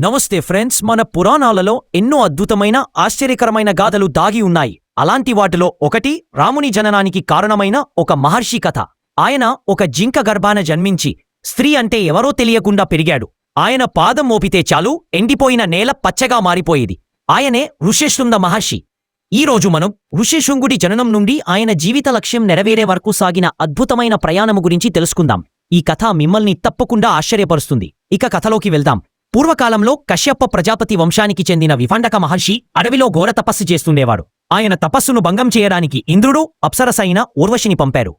నమస్తే ఫ్రెండ్స్ మన పురాణాలలో ఎన్నో అద్భుతమైన ఆశ్చర్యకరమైన గాథలు దాగి ఉన్నాయి. అలాంటి వాటిలో ఒకటి రాముని జననానికి కారణమైన ఒక మహర్షి కథ. ఆయన ఒక జింక గర్భాన జన్మించి స్త్రీ అంటే ఎవరో తెలియకుండా పెరిగాడు. ఆయన పాదం మోపితే చాలు ఎండిపోయిన నేల పచ్చగా మారిపోయేది. ఆయనే ఋష్యశృంగ మహర్షి. ఈ రోజు మనం ఋష్యశృంగుడి జననం నుండి ఆయన జీవిత లక్ష్యం నెరవేరే వరకు సాగిన అద్భుతమైన ప్రయాణము గురించి తెలుసుకుందాం. ఈ కథ మిమ్మల్ని తప్పకుండా ఆశ్చర్యపరుస్తుంది. ఇక కథలోకి వెళ్దాం. పూర్వకాలంలో కశ్యప్ప ప్రజాపతి వంశానికి చెందిన విఫండక మహర్షి అడవిలో ఘోర తపస్సు చేస్తుండేవాడు. ఆయన తపస్సును భంగం చేయడానికి ఇంద్రుడు అప్సరసైన ఊర్వశిని పంపారు.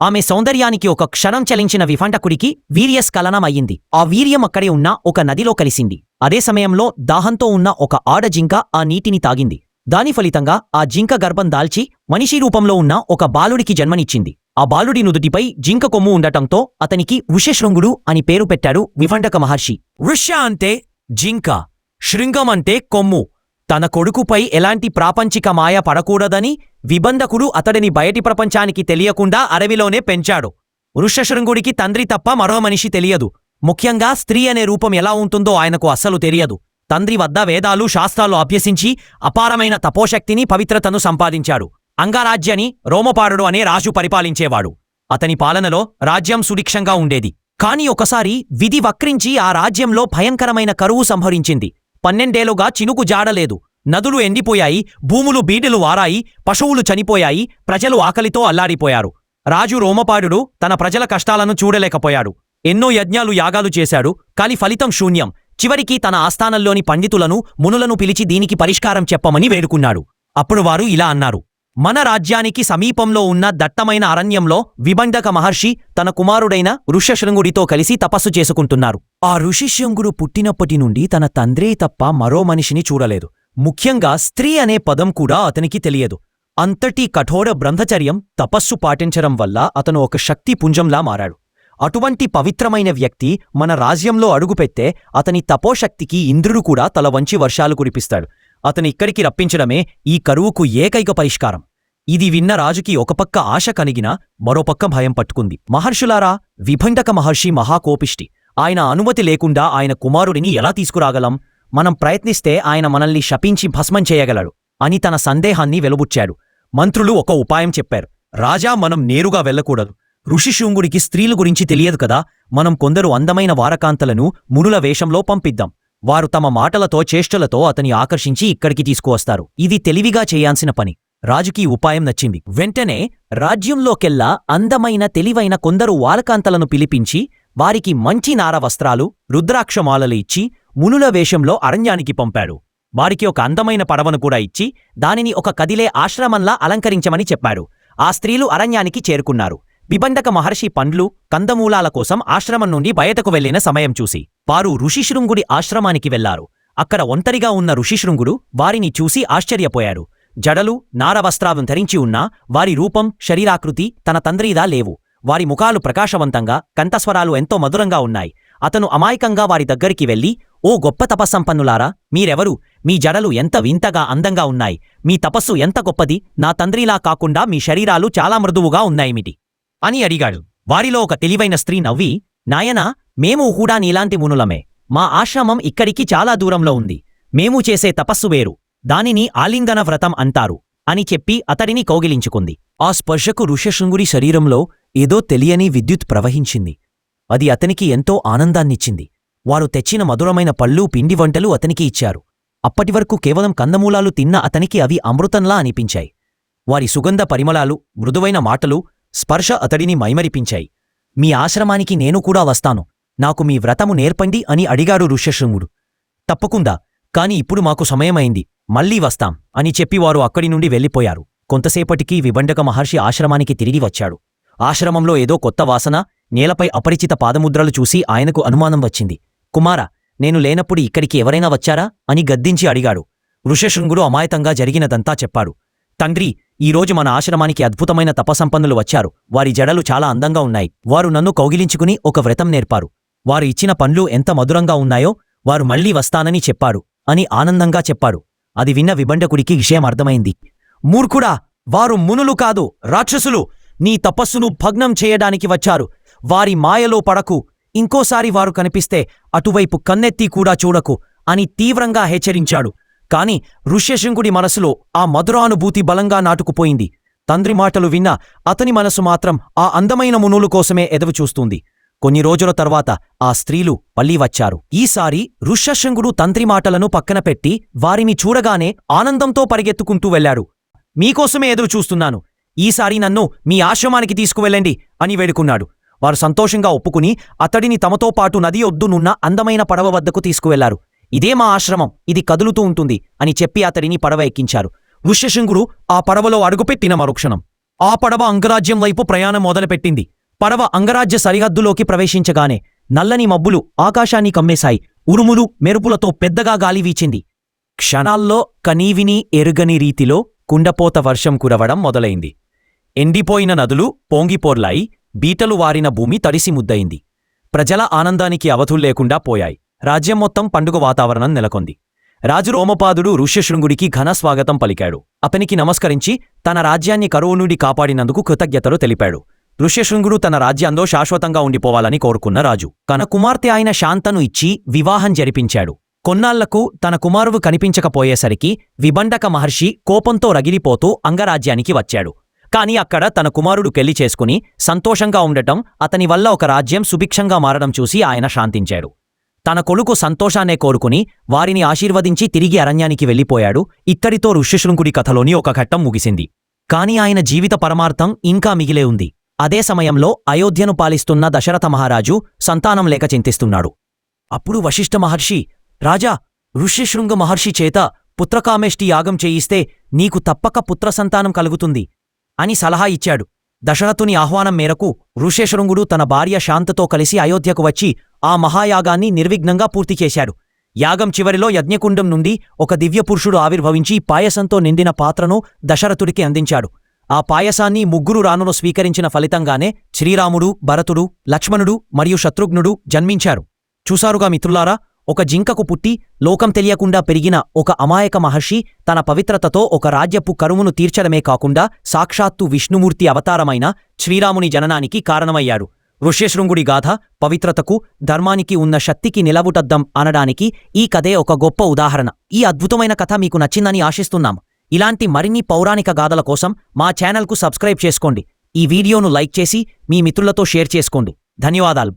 ఆమె సౌందర్యానికి ఒక క్షణం చలించిన విఫంటకుడికి వీర్యస్ఖలనం అయ్యింది ఆ వీర్యం అక్కడే ఉన్న ఒక నదిలో కలిసింది. అదే సమయంలో దాహంతో ఉన్న ఒక ఆడ జింక ఆ నీటిని తాగింది. దాని ఫలితంగా ఆ జింక గర్భం దాల్చి మనిషి రూపంలో ఉన్న ఒక బాలుడికి జన్మనిచ్చింది. ఆ బాలుడి నుదుటిపై జింక కొమ్ము ఉండటంతో అతనికి వృషశృంగుడు అని పేరు పెట్టాడు విఫండక మహర్షి. వృష అంటే జింక శృంగం అంటే కొమ్ము. తన కొడుకుపై ఎలాంటి ప్రాపంచిక మాయ పడకూడదని విబంధకుడు అతడిని బయటి ప్రపంచానికి తెలియకుండా అడవిలోనే పెంచాడు. వృషశృంగుడికి తండ్రి తప్ప మరో మనిషి తెలియదు. ముఖ్యంగా స్త్రీ అనే రూపం ఎలా ఉంటుందో ఆయనకు అస్సలు తెలియదు. తండ్రి వద్ద వేదాలు శాస్త్రాలు అభ్యసించి అపారమైన తపోశక్తిని పవిత్రతను సంపాదించాడు. అంగారాజ్యని రోమపారుడు అనే రాజు పరిపాలించేవాడు. అతని పాలనలో రాజ్యం సుడిక్షంగా ఉండేది. కాని ఒకసారి విధి వక్రించి ఆ రాజ్యంలో భయంకరమైన కరువు సంహరించింది పన్నెండేలుగా చినుకు జాడలేదు. నదులు ఎండిపోయాయి భూములు బీడులు వారాయి పశువులు చనిపోయాయి ప్రజలు ఆకలితో అల్లాడిపోయారు. రాజు రోమపారుడు తన ప్రజల కష్టాలను చూడలేకపోయాడు. ఎన్నో యజ్ఞాలు యాగాలు చేశాడు కాని ఫలితం శూన్యం. చివరికి తన ఆస్థానంలోని పండితులను మునులను పిలిచి దీనికి పరిష్కారం చెప్పమని వేడుకున్నాడు. అప్పుడు వారు ఇలా అన్నారు. మన రాజ్యానికి సమీపంలో ఉన్న దట్టమైన అరణ్యంలో విబండక మహర్షి తన కుమారుడైన ఋష్యశృంగుడితో కలిసి తపస్సు చేసుకుంటున్నారు. ఆ ఋషిశృంగుడు పుట్టినప్పటి నుండి తన తండ్రే తప్ప మరో మనిషిని చూడలేదు. ముఖ్యంగా స్త్రీ అనే పదం కూడా అతనికి తెలియదు. అంతటి కఠోర బ్రహ్మచర్యం తపస్సు పాటించడం వల్ల అతను ఒక శక్తి పుంజంలా మారాడు. అటువంటి పవిత్రమైన వ్యక్తి మన రాజ్యంలో అడుగుపెట్టే అతని తపోశక్తికి ఇంద్రుడు కూడా తల వంచి వర్షాలు కురిపిస్తాడు. అతని ఇక్కడికి రప్పించడమే ఈ కరువుకు ఏకైక పరిష్కారం. ఇది విన్న రాజుకి ఒకపక్క ఆశ కలిగినా మరోపక్క భయం పట్టుకుంది. మహర్షులారా విభండక మహర్షి మహాకోపిష్టి. ఆయన అనుమతి లేకుండా ఆయన కుమారుడిని ఎలా తీసుకురాగలం? మనం ప్రయత్నిస్తే ఆయన మనల్ని శపించి భస్మం చేయగలడు అని తన సందేహాన్ని వెలుబుచ్చాడు. మంత్రులు ఒక ఉపాయం చెప్పారు. రాజా మనం నేరుగా వెళ్ళకూడదు. ఋషిశృంగుడికి స్త్రీల గురించి తెలియదు కదా. మనం కొందరు అందమైన వారకాంతలను మునుల వేషంలో పంపిద్దాం. వారు తమ మాటలతో చేష్టలతో అతని ఆకర్షించి ఇక్కడికి తీసుకువస్తారు. ఇది తెలివిగా చేయాల్సిన పని. రాజుకి ఉపాయం నచ్చింది. వెంటనే రాజ్యంలోకెల్లా అందమైన తెలివైన కొందరు వాలకాంతలను పిలిపించి వారికి మంచి నార వస్త్రాలు రుద్రాక్షమాలలు ఇచ్చి మునుల వేషంలో అరణ్యానికి పంపాడు వారికి ఒక అందమైన పడవను కూడా ఇచ్చి దానిని ఒక కదిలే ఆశ్రమంలా అలంకరించమని చెప్పాడు ఆ స్త్రీలు అరణ్యానికి చేరుకున్నారు. బిబండక మహర్షి పండ్లు కందమూలాల కోసం ఆశ్రమం నుండి బయటకు వెళ్ళిన సమయం చూసి. వారు ఋషిశృంగుడి ఆశ్రమానికి వెళ్ళారు. అక్కడ ఒంటరిగా ఉన్న ఋషిశృంగుడు వారిని చూసి ఆశ్చర్యపోయాడు. జడలు నారవస్త్రాలను ధరించి ఉన్నా వారి రూపం శరీరాకృతి తన తండ్రిదా లేవు. వారి ముఖాలు ప్రకాశవంతంగా కంఠస్వరాలు ఎంతో మధురంగా ఉన్నాయి. అతను అమాయకంగా వారి దగ్గరికి వెళ్ళి ఓ గొప్ప తపస్సంపన్నులారా మీరెవరు? మీ జడలు ఎంత వింతగా అందంగా ఉన్నాయి. మీ తపస్సు ఎంత గొప్పది. నా తండ్రిలా కాకుండా మీ శరీరాలు చాలా మృదువుగా ఉన్నాయిమిటి అని అడిగాడు. వారిలో ఒక తెలివైన స్త్రీ నవ్వి నాయనా మేము కూడా నీలాంటి మునులమే. మా ఆశ్రమం ఇక్కడికి చాలా దూరంలో ఉంది. మేము చేసే తపస్సు వేరు. దానిని ఆలింగన వ్రతం అంటారు అని చెప్పి అతడిని కౌగిలించుకుంది. ఆ స్పర్శకు ఋషశృంగుడి శరీరంలో ఏదో తెలియని విద్యుత్ ప్రవహించింది. అది అతనికి ఎంతో ఆనందాన్నిచ్చింది. వారు తెచ్చిన మధురమైన పళ్ళు పిండి వంటలు అతనికి ఇచ్చారు. అప్పటివరకు కేవలం కందమూలాలు తిన్న అతనికి అవి అమృతంలా అనిపించాయి. వారి సుగంధ పరిమళాలు మృదువైన మాటలు స్పర్శ అతడిని మైమరిపించాయి. మీ ఆశ్రమానికి నేను కూడా వస్తాను. నాకు మీ వ్రతము నేర్పండి అని అడిగాడు ఋష్యశృంగుడు. తప్పకుండా కాని ఇప్పుడు మాకు సమయమైంది మళ్ళీ వస్తాం అని చెప్పి వారు అక్కడి నుండి వెళ్ళిపోయారు. కొంతసేపటికి విభండక మహర్షి ఆశ్రమానికి తిరిగి వచ్చాడు. ఆశ్రమంలో ఏదో కొత్త వాసన నేలపై అపరిచిత పాదముద్రలు చూసి ఆయనకు అనుమానం వచ్చింది. కుమారా నేను లేనప్పుడు ఇక్కడికి ఎవరైనా వచ్చారా? అని గద్దించి అడిగాడు. ఋషశృంగుడు అమాయతంగా జరిగినదంతా చెప్పాడు. తండ్రి ఈరోజు మన ఆశ్రమానికి అద్భుతమైన తపసంపన్నులు వచ్చారు. వారి జడలు చాలా అందంగా ఉన్నాయి. వారు నన్ను కౌగిలించుకుని ఒక వ్రతం నేర్పారు. వారు ఇచ్చిన పండ్లు ఎంత మధురంగా ఉన్నాయో వారు మళ్ళీ వస్తానని చెప్పారు అని ఆనందంగా చెప్పారు. అది విన్న విబండకుడికి విషయం అర్థమైంది. మూర్ఖుడా వారు మునులు కాదు రాక్షసులు. నీ తపస్సును భగ్నం చేయడానికి వచ్చారు. వారి మాయలో పడకు. ఇంకోసారి వారు కనిపిస్తే అటువైపు కన్నెత్తి కూడా చూడకు అని తీవ్రంగా హెచ్చరించాడు. కాని ఋష్యశృంగుడి మనసులో ఆ మధురానుభూతి బలంగా నాటుకుపోయింది. తండ్రి మాటలు విన్న అతని మనసు మాత్రం ఆ అందమైన మునులు కోసమే ఎదురుచూస్తుంది కొన్ని రోజుల తర్వాత ఆ స్త్రీలు మళ్ళీ వచ్చారు. ఈసారి ఋష్యశృంగుడు తంత్రి మాటలను పక్కన పెట్టి వారిని చూడగానే ఆనందంతో పరిగెత్తుకుంటూ వెళ్ళాడు మీకోసమే ఎదురు చూస్తున్నాను. ఈసారి నన్ను మీ ఆశ్రమానికి తీసుకువెళ్ళండి అని వేడుకున్నాడు. వారు సంతోషంగా ఒప్పుకుని అతడిని తమతో పాటు నది ఒడ్డునున్న అందమైన పడవ వద్దకు తీసుకువెళ్ళారు. ఇదే మా ఆశ్రమం. ఇది కదులుతూ ఉంటుంది అని చెప్పి అతడిని పడవ ఎక్కించారు. ఋష్యశృంగుడు ఆ పడవలో అడుగుపెట్టిన మరుక్షణం. ఆ పడవ అంగరాజ్యం వైపు ప్రయాణం మొదలుపెట్టింది. పడవ అంగరాజ్య సరిహద్దులోకి ప్రవేశించగానే నల్లని మబ్బులు ఆకాశాన్ని కమ్మేశాయి. ఉరుములు మెరుపులతో పెద్దగా గాలి వీచింది. క్షణాల్లో కనీవిని ఎరుగని రీతిలో కుండపోత వర్షం కురవడం మొదలైంది. ఎండిపోయిన నదులు పోంగిపోర్లాయి బీటలు వారిన భూమి తడిసి ముద్దయింది. ప్రజల ఆనందానికి అవధుల్లేకుండా పోయాయి. రాజ్యం మొత్తం పండుగ వాతావరణం నెలకొంది. రాజు రోమపాదుడు ఋష్యశృంగుడికి ఘన స్వాగతం పలికాడు. అతనికి నమస్కరించి తన రాజ్యాన్ని కరువు నుండి కాపాడినందుకు కృతజ్ఞతలు తెలిపాడు. ఋష్యశృంగుడు తన రాజ్యంలో శాశ్వతంగా ఉండిపోవాలని కోరుకున్న రాజు. తన కుమార్తె అయిన శాంతను ఇచ్చి వివాహం జరిపించాడు. కొన్నాళ్ళకు తన కుమారువు కనిపించకపోయేసరికి విబండక మహర్షి కోపంతో రగిలిపోతూ అంగరాజ్యానికి వచ్చాడు. కాని అక్కడ తన కుమారుడు పెళ్ళి చేసుకుని సంతోషంగా ఉండటం అతని వల్ల ఒక రాజ్యం సుభిక్షంగా మారడం చూసి ఆయన శాంతించాడు. తన కొడుకు సంతోషాన్నే కోరుకుని వారిని ఆశీర్వదించి తిరిగి అరణ్యానికి వెళ్ళిపోయాడు. ఇత్తడితో ఋష్యశృంకుడి కథలోని ఒక ఘట్టం ముగిసింది. కాని ఆయన జీవిత పరమార్థం ఇంకా మిగిలే ఉంది. అదే సమయంలో అయోధ్యను పాలిస్తున్న దశరథ మహారాజు సంతానం లేక చింతిస్తున్నాడు. అప్పుడు వశిష్ఠ మహర్షి రాజా ఋష్యశృంగ మహర్షి చేత పుత్రకామేష్టి యాగం చేయిస్తే నీకు తప్పక పుత్రసంతానం కలుగుతుంది అని సలహా ఇచ్చాడు. దశరథుని ఆహ్వానం మేరకు ఋషేశృంగుడు తన భార్య శాంతతో కలిసి అయోధ్యకు వచ్చి ఆ మహాయాగాన్ని నిర్విఘ్నంగా పూర్తి చేశాడు. యాగం చివరిలో యజ్ఞకుండం నుండి ఒక దివ్యపురుషుడు ఆవిర్భవించి పాయసంతో నిండిన పాత్రను దశరథుడికి అందించాడు. ఆ పాయసాన్ని ముగ్గురు రాణులు స్వీకరించిన ఫలితంగానే శ్రీరాముడు భరతుడు లక్ష్మణుడు మరియు శత్రుఘ్నుడు జన్మించారు. చూసారుగా మిత్రులారా ఒక జింకకు పుట్టి లోకం తెలియకుండా పెరిగిన ఒక అమాయక మహర్షి తన పవిత్రతతో ఒక రాజ్యపు కరువును తీర్చడమే కాకుండా సాక్షాత్తు విష్ణుమూర్తి అవతారమైన శ్రీరాముని జననానికి కారణమయ్యాడు. ఋష్యశృంగుడి గాథ పవిత్రతకు ధర్మానికి ఉన్న శక్తికి నిలవుటద్దం అనడానికి ఈ కథే ఒక గొప్ప ఉదాహరణ. ఈ అద్భుతమైన కథ మీకు నచ్చిందని ఆశిస్తున్నాం. ఇలాంటి మరిన్ని పౌరాణిక గాథల కోసం మా ఛానల్కు సబ్స్క్రైబ్ చేసుకోండి. ఈ వీడియోను లైక్ చేసి మీ మిత్రులతో షేర్ చేసుకోండి. ధన్యవాదాలు.